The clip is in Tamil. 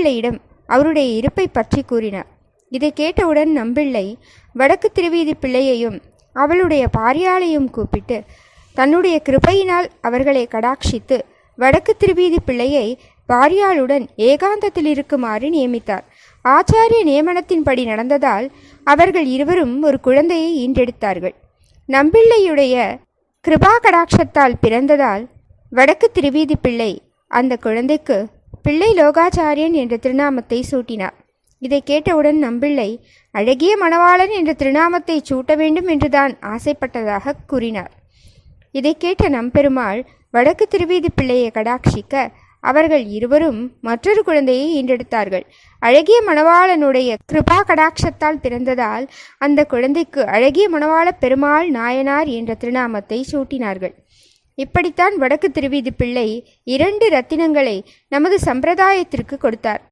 நம்பிள்ளையிடம் அவருடைய இருப்பை பற்றி கூறினார். இதை கேட்டவுடன் நம்பிள்ளை வடக்கு திருவீதி பிள்ளையையும் அவளுடைய பாரியாளையும் கூப்பிட்டு தன்னுடைய கிருபையினால் அவர்களை கடாட்சித்து வடக்கு திருவீதி பிள்ளையை பாரியாளுடன் ஏகாந்தத்தில் இருக்குமாறு நியமித்தார். ஆச்சாரிய நியமனத்தின்படி நடந்ததால் அவர்கள் இருவரும் ஒரு குழந்தையை ஈன்றெடுத்தார்கள். நம்பிள்ளையுடைய கிருபா கடாட்சத்தால் பிறந்ததால் வடக்கு திருவீதி பிள்ளை அந்த குழந்தைக்கு பிள்ளை லோகாச்சாரியன் என்ற திருநாமத்தை சூட்டினார். இதை கேட்டவுடன் நம்பிள்ளை அழகிய மணவாளன் என்ற திருநாமத்தை சூட்ட வேண்டும் என்றுதான் ஆசைப்பட்டதாக கூறினார். இதை கேட்ட நம்பெருமாள் வடக்கு திருவீதி பிள்ளையை கடாட்சிக்க அவர்கள் இருவரும் மற்றொரு குழந்தையை ஈன்றெடுத்தார்கள். அழகிய மணவாளனுடைய கிருபா கடாட்சத்தால் பிறந்ததால் அந்த குழந்தைக்கு அழகிய மணவாள பெருமாள் நாயனார் என்ற திருநாமத்தை சூட்டினார்கள். இப்படித்தான் வடக்கு திருவீதி பிள்ளை இரண்டு ரத்தினங்களை நமது சம்பிரதாயத்திற்கு கொடுத்தார்.